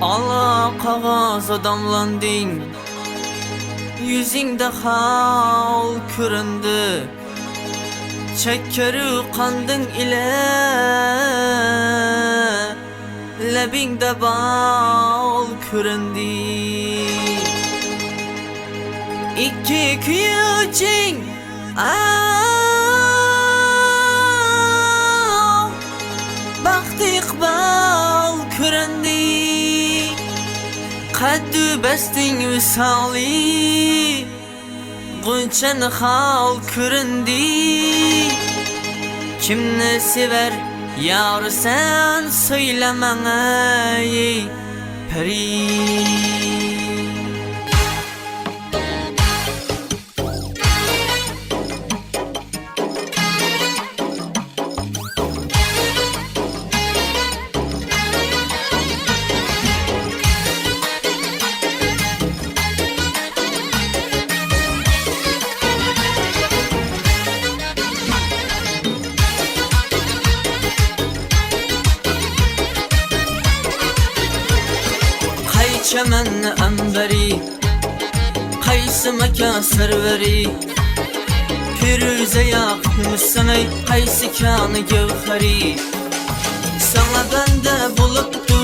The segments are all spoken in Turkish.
Allah qog'oz damlanding Yuzingda hal ko'rindi Chakkaru qanding ila Labingda bal ko'rindi İki kuyucing Qaddu basting visoli G'unchan hal ko'rindi. Kimni sever yar sen söylemene Peri Qaychaman ambari Qaysi maka sarvari Firuze yakmışsanay Qaysi kanı gevhari. Sana bende buluptu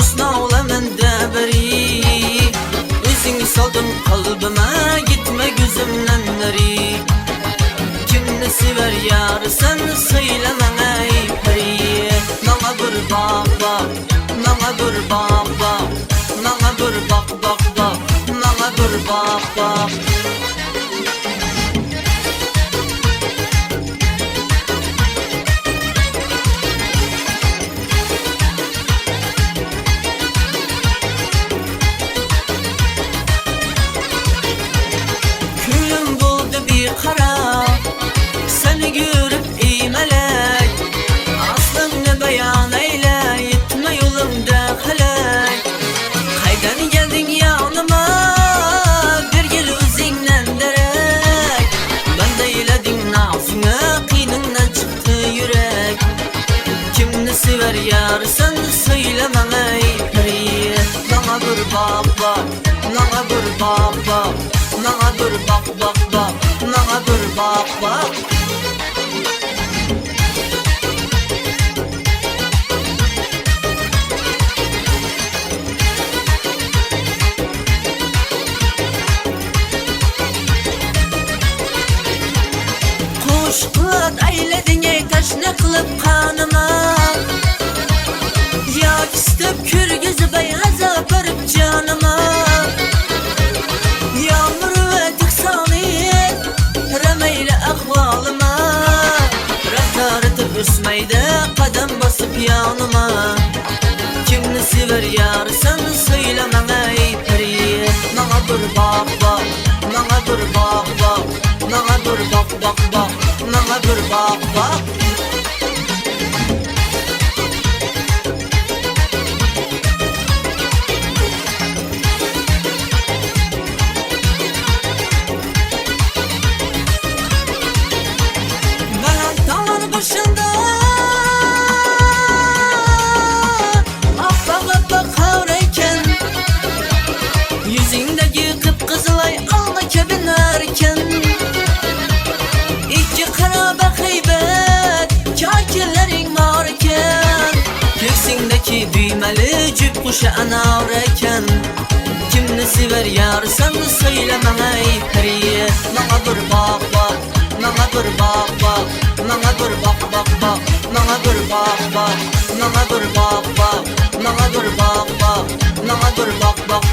Usna olamen de beri. Özünü saldın kalbime Gitme gözümden neri. Kimni sever yar sen söylemene ey peri. Nana bir bak bak Nana bir bak bir Kimni sever yar sen söylemem ey peri Bana bir bak bak Bana bir bak bak Bana Kuş kılat eyledin ey taşne kılıp kanıma Yak istep kürgüzü beyaza barıp canıma Yağmur ve tıksani Remeyle ahvalıma. Rakaretim üsmeyde kadem basıp yanıma. Kimni sever yar sen söylemem ey peri Nana bir bak bak Nana bir bak bak Nana bir bak bak bak Nana bir bak bak cüp kuşu anarken Kimni sever yar sen söylemem ey periye? Bana bir bak bak Bana bir bak bak Bana bir bak bak bak Bana bir bak bak Bana bir bak bak Bana bir bak bak Bana bir bak bak